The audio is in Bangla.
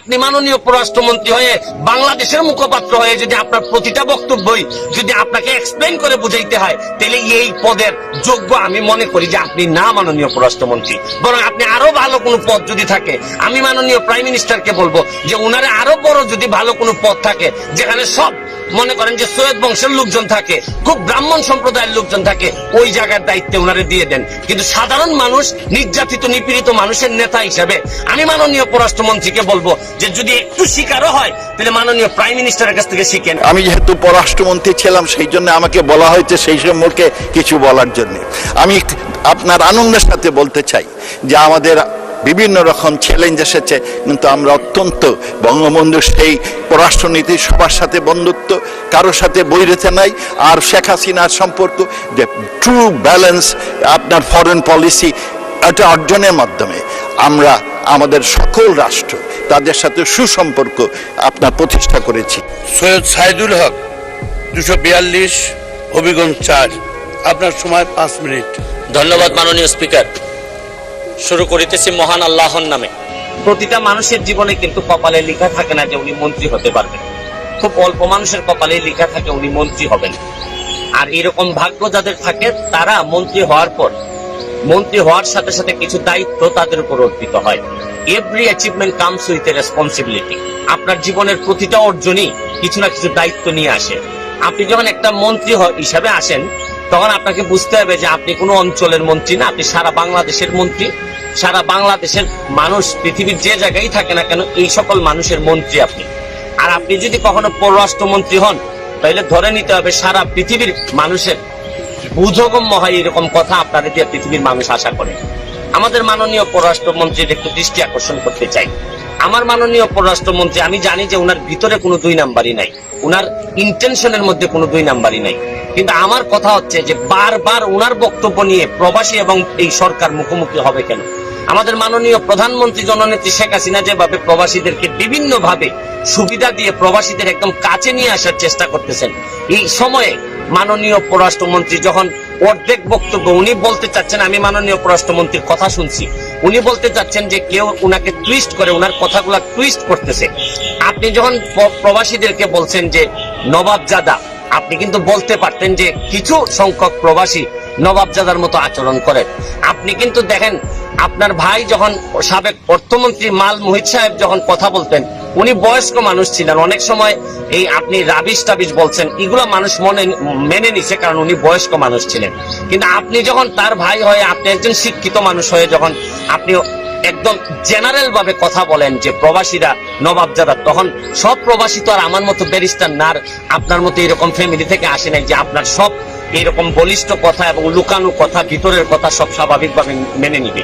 আপনি মাননীয় পররাষ্ট্রমন্ত্রী হয়ে বাংলাদেশের মুখপাত্র হয়ে যদি আপনার প্রতিটা বক্তব্যই যদি আপনাকে এক্সপ্লেন করে বুঝাইতে হয়, তাহলে এই পদের যোগ্য আমি মনে করি যে আপনি না মাননীয় পররাষ্ট্রমন্ত্রী। বরং আপনি আরও ভালো কোনো পদ যদি থাকে, আমি মাননীয় প্রাইম মিনিস্টারকে বলব যে উনারে আরও বড় যদি ভালো কোনো পদ থাকে, যেখানে সব মনে করেন যে সৈয়দ বংশের লোকজন থাকে, খুব ব্রাহ্মণ সম্প্রদায়ের লোকজন থাকে, ওই জায়গার দায়িত্বে ওনারে দিয়ে দেন। কিন্তু সাধারণ মানুষ, নির্যাতিত, নিপীড়িত মানুষের নেতা হিসেবে আমি মাননীয় পররাষ্ট্রমন্ত্রীকে বলব যে যদি একটু শিকারও হয়, তাহলে মাননীয় প্রাইম মিনিস্টারের কাছ থেকে শিখেন আমি যেহেতু পররাষ্ট্রমন্ত্রী ছিলাম, সেই জন্য আমাকে বলা হয়েছে সেই সম্পর্কে কিছু বলার জন্য। আমি আপনার আনন্দের সাথে বলতে চাই যে আমাদের বিভিন্ন রকম চ্যালেঞ্জ এসেছে কিন্তু আমরা অত্যন্ত বঙ্গবন্ধুর সেই পররাষ্ট্রনীতি সবার সাথে বন্ধুত্ব কারোর সাথে বৈরতা নাই আর শেখ হাসিনার সম্পর্ক যে ট্রু ব্যালেন্স আপনার ফরেন পলিসি এটা অর্জনের মাধ্যমে আমরা আমাদের সকল রাষ্ট্র তাদের সাথে সুসম্পর্ক আপনার প্রতিষ্ঠা করেছি। সৈয়দ সাইদুল হক দুশো বিয়াল্লিশ হবিগঞ্জ চার। আপনার সময় পাঁচ মিনিট। ধন্যবাদ মাননীয় স্পিকার। শুরু করিতেছি মহান আল্লাহর নামে। প্রতিটা মানুষের জীবনে কিন্তু কপালে লেখা থাকে না যে উনি মন্ত্রী হতে পারবেন। খুব অল্প মানুষের কপালে লেখা থাকে উনি মন্ত্রী হবেন। আর এরকম ভাগ্য যাদের থাকে, তারা মন্ত্রী হওয়ার পর, মন্ত্রী হওয়ার সাথে সাথে কিছু দায়িত্ব তাদের উপর অর্পিত হয়। Every achievement comes with a responsibility আপনার জীবনের প্রতিটা অর্জনই কিছু না কিছু দায়িত্ব নিয়ে আসে। আপনি যখন একটা মন্ত্রী হিসাবে আসেন তখন আপনাকে বুঝতে হবে যে আপনি কোনো অঞ্চলের মন্ত্রী না, আপনি সারা বাংলাদেশের মন্ত্রী। সারা বাংলাদেশের মানুষ, পৃথিবীর যে জায়গায় থাকে না কেন, এই সকল মানুষের মন্ত্রী আপনি। আর আপনি যদি কখনো পররাষ্ট্রমন্ত্রী হন, তাহলে ধরে নিতে হবে সারা পৃথিবীর মানুষের বুঝগম্য হয় এরকম কথা আপনাদের দিয়ে পৃথিবীর মানুষ আশা করে। আমাদের মাননীয় পররাষ্ট্রমন্ত্রীর একটু দৃষ্টি আকর্ষণ করতে চাই। আমার মাননীয় পররাষ্ট্রমন্ত্রী, আমি জানি যে ওনার ভিতরে কোনো দুই নাম্বারই নাই। ওনার ইন্টেনশনের মধ্যে কোনো দুই নাম্বারই নাই। কিন্তু আমার কথা হচ্ছে যে বারবার ওনার বক্তব্য নিয়ে প্রবাসী এবং এই সরকার মুখোমুখি হবে কেন? আমাদের মাননীয় প্রধানমন্ত্রী জননেত্রী শেখ হাসিনা যেভাবে প্রবাসীদেরকে বিভিন্ন ভাবে সুবিধা দিয়ে প্রবাসীদের একদম কাছে নিয়ে আসার চেষ্টা করতেছেন, এই সময়ে মাননীয় পররাষ্ট্রমন্ত্রী যখন অর্ধেক বক্তব্য উনি বলতে চাচ্ছেন, আমি মাননীয় পররাষ্ট্রমন্ত্রীর কথা শুনছি, উনি বলতে চাচ্ছেন যে কেউ উনাকে টুইস্ট করে উনার কথাগুলা টুইস্ট করতেছে। আপনি যখন প্রবাসীদেরকে বলছেন যে নবাবজাদা আপনি কিন্তু বলতে পারতেন যে কিছু সংখ্যক প্রবাসী নবাবজাদার মতো আচরণ করেন। আপনি কিন্তু দেখেন, আপনার ভাই যখন সাবেক অর্থমন্ত্রী মাল মোহিত সাহেব যখন কথা বলতেন, উনি বয়স্ক মানুষ ছিলেন। অনেক সময় এই আপনি রাবিশ টাবিশ বলছেন, এগুলো মানুষ মনে, মেনে নিছে কারণ উনি বয়স্ক মানুষ ছিলেন। কিন্তু আপনি যখন তার ভাই হয়ে, আপনি একজন শিক্ষিত মানুষ হয়ে যখন আপনি একদম জেনারেল ভাবে কথা বলেন যে প্রবাসীরা নবাব নবাবজাদা, তখন সব প্রবাসী তো আর আমার মতো ব্যারিস্টার নার আপনার মতো এরকম ফ্যামিলি থেকে আসে নাই যে আপনার সব এরকম বলিষ্ঠ কথা এবং লুকানো কথা, ভিতরের কথা সব স্বাভাবিকভাবে মেনে নিবে।